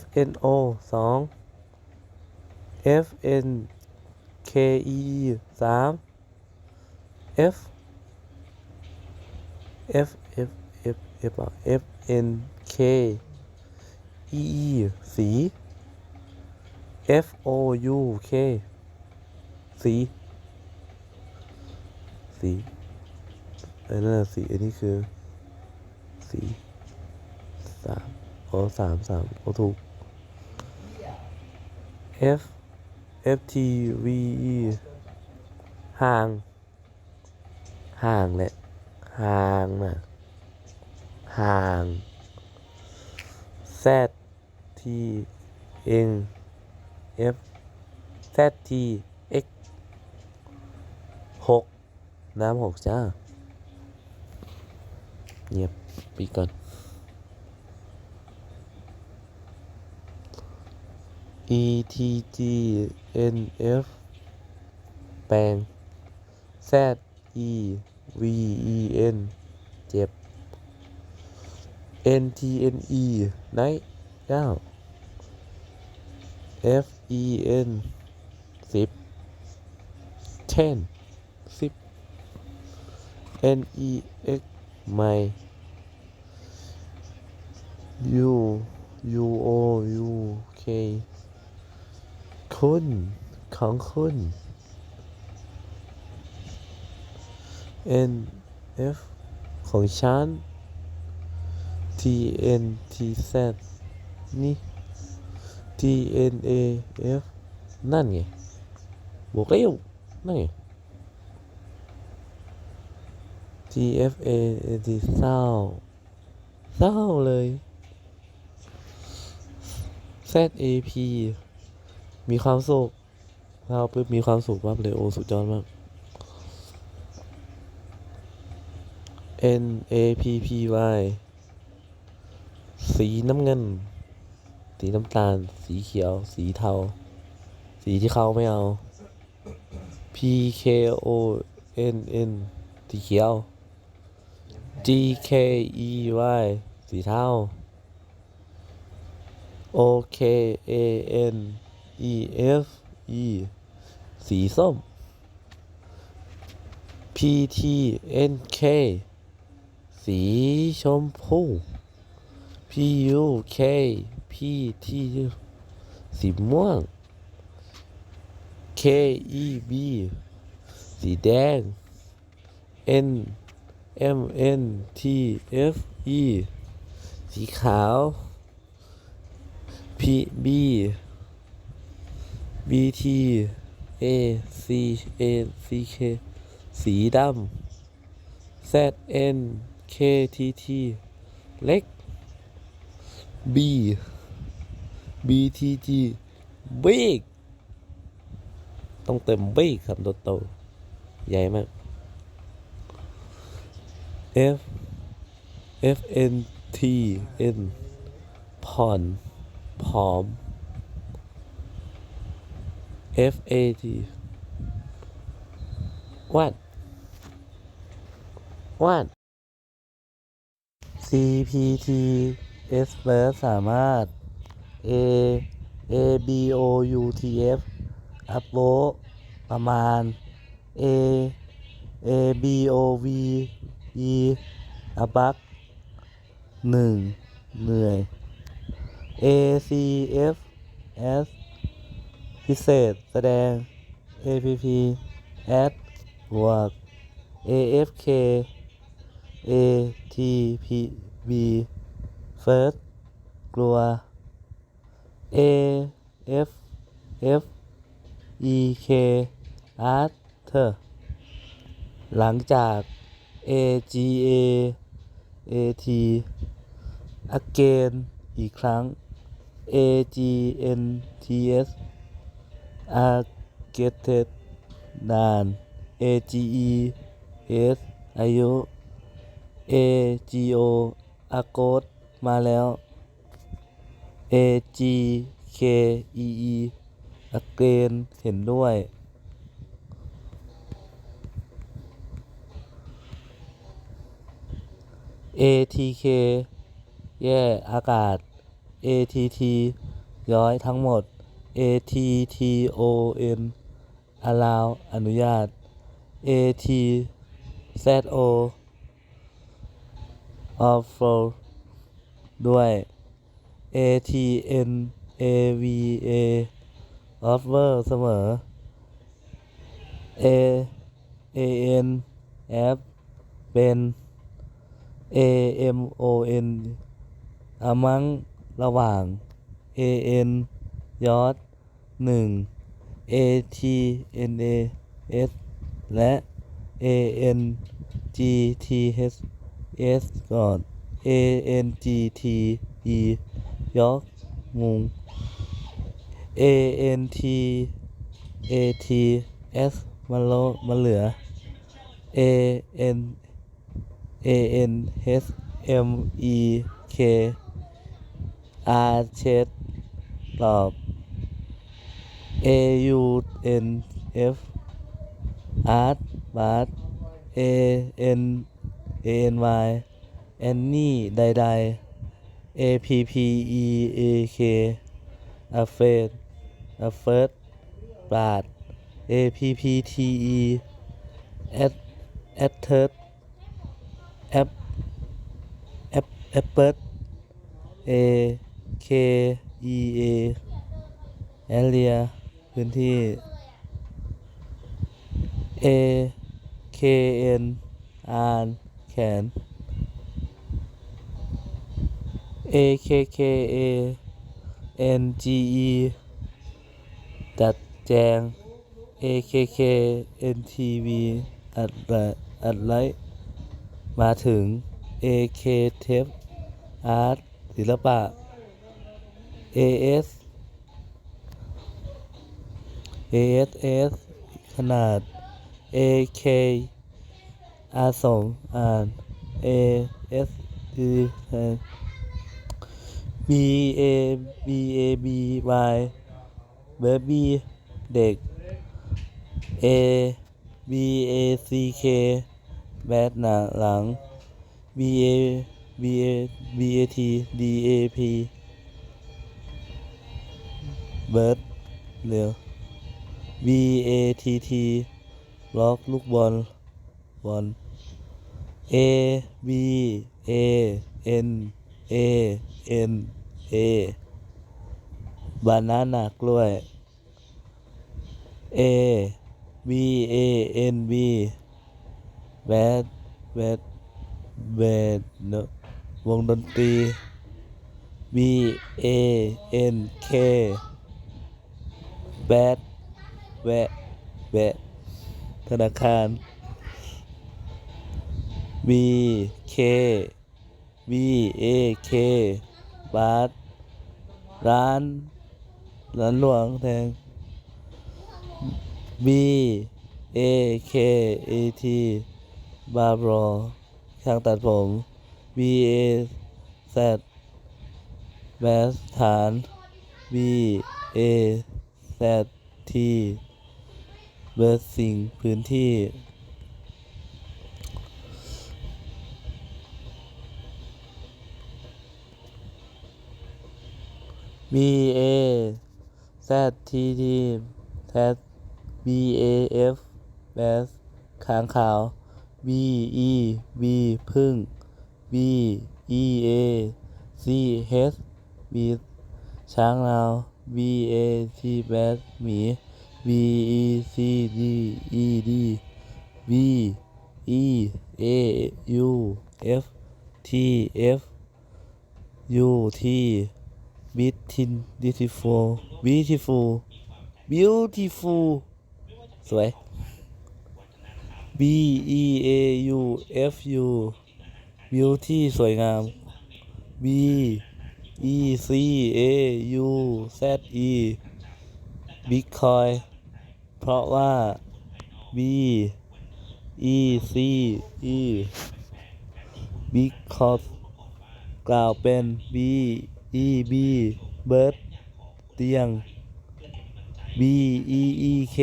F N O สอง F N K E สาม F F F F F อะ F N K E E สี F O U K สีสีอันนั้นสีอันนี้คือสีสาม อ๋อสามสามโอถูก F F T V E ห่าง ห่างแหละ ห่างนะห่าง Z T เอง F Z T X หกน้ำหกจ้า เงียบปีก่อน E T G N F แปลง Z E V E N เจ็บ N T N E ไนเก้า F E N สิบ ten สิบ N E X ไม่ U U O U K คุณ ของคุณ N F ของฉัน T N T Z นี่ T N A F นั่นไงบอกแล้วนั่นไง T F A T เศร้าเศร้าเลย Z A P มีความสุขเราปุ๊บมีความสุขมากเลยโอสุดยอดมาก N A P P Y สีน้ำเงิน สีน้ำตาล สีเขียว สีเทา สีที่เขาไม่เอา P K O N N สีเขียว G K E Y สีเทา O K A N E F E สีส้ม P T N K สีชมพู P U K P T สีม่วง K E B สีแดง N M N T F E สีขาว P B B T A C A C K สีดำ Z N K T T เล็ก B B T G big ต้องเต็ม big ครับโตโตๆใหญ่มาก F F N T N ผ่อนผอม F A T วัดวัด C P T S เบิร์สามารถ A A B O U T F อัพโวประมาณ A A B O V E อับักหนึ่งเหนื่อย A C F S พิเศษแสดง A P P add บวก A F K A T P B first กลัว A F F E K after หลังจาก A G A A T again อีกครั้ง A G N T S A G N T S aged นาน A G E S อายุ A G O อากดมาแล้ว A G K E E again เห็นด้วย A T K แย่อากาศ ATT ย้อยทั้งหมด ATTON allow อนุญาต ATZO offer ด้วย ATN AVA offer เสมอ A AN F เป็น AMON อามังระหว่าง AN ยอดหนึ่ง ATNAS และ ANGTHS ก่อน ANGTE ยอกมุง ANT ATS มันลมันเหลือ AN ANH MEK R เช็ดตอบ AUNF อาร์ตบาร์ AN ANY แอนนี่ใดๆ APPEAK อาเฟดอาเฟิร์สบาท APPTE แอดแอดเทิร์ดแอปแอปแอปเปิล A K E A แอเรีย พื้นที่ A K N อ่านแขน A K K A N G E จัดแจง A K K N T V อัดลอัดไลท์มาถึง A K t e p Art ศิลปะ A S A S S ขนาด A K อาสมอ่าน A S D B A B A B Y Baby เด็ก A B A C K แบดหนาหลัง B A B A B A T D A P เบิร์ดเร็ว B A T T ล็อกลูกบอลบอล A B A N A N A บานานากล้วย A B A N B แบดแบดแบดเนะวงดนตรี B A N K แบด แวะ แวะ ธนาคาร B K B A K บาทร้าน ร้านหลวงแทง B A K A T บาร์บรอช่างตัดผม B A Z แบสฐาน B A Z T เบิร์ดสิงพื้นที่ B A Z T T แท B A F แบสค้างขาว B E B พึ่ง B E A C H B ช้างลา B A T แบสหมี B E C D E D B E A U F T F U T Beauty beautiful beautiful beautiful สวย B E A U F U beauty สวยงาม B E C A U Z E Bitcoin เพราะว่า B E C E because กล่าวเป็น B E B bird เตียง B E E K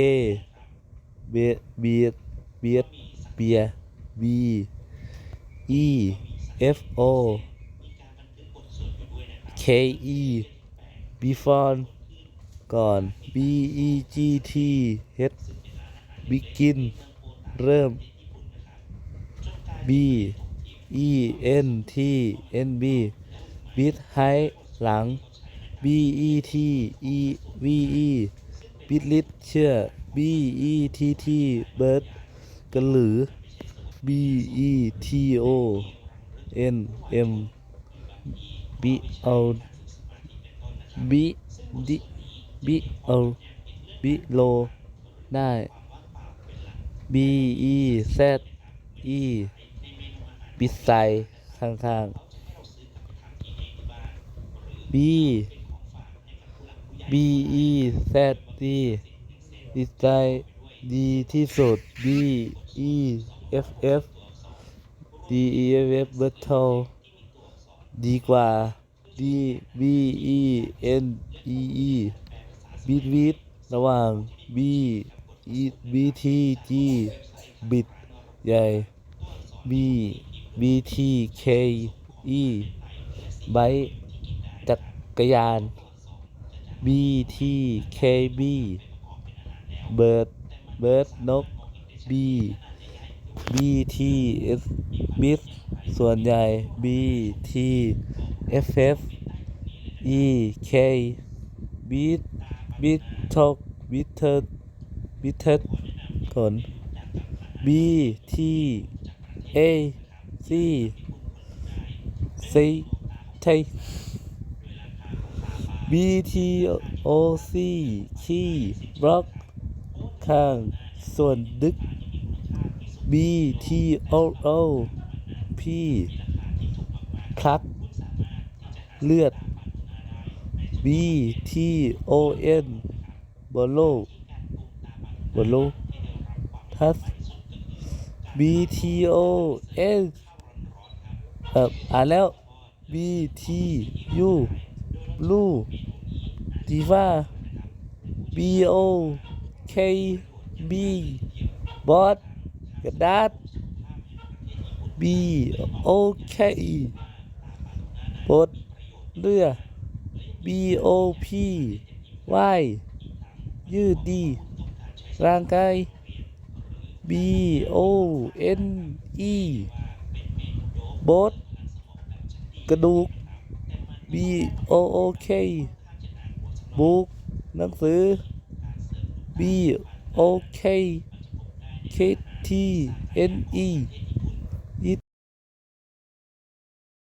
เบียดเบียดเบียดเบีย B E F O K K E before ก่อน B E G T H begin เริ่ม B E N T N B bit ให้หลัง B E T E V E บิดลิดเชื่อ B E T T เบิร์ดกันหรือ B E T O N M B O B D B O B โล ได้ B E Z E บิดไซข้างๆ B B E Z D บิดไซดีที่สุด B E F F D E F F เบิร์ทลดีกว่า D B E N E E บิดวิดระหว่าง B E B T G บิดใหญ่ B B T K E ไบค์จักรยาน B T K B เบิร์ดเบิร์ดนก B B T S บิสส่วนใหญ่ B T F F E K บิท บิททกบิทเทิดบิทเทิดขน B T A C ซีไทย B T O C ขี้บล็อก ข้าง ส่วนดึก B T O O พี่พลัก เลือด B T O N บอลโลบอลโลทัส B T O N เอ่ออ่านแล้ว B T U ลูดีว่า B O K B บอสกระดาษ B O K บดเรือ B O P Y ยืดดี ร่างกาย B O N E บดกระดูก B O O K บุกหนังสือ B O K K T N E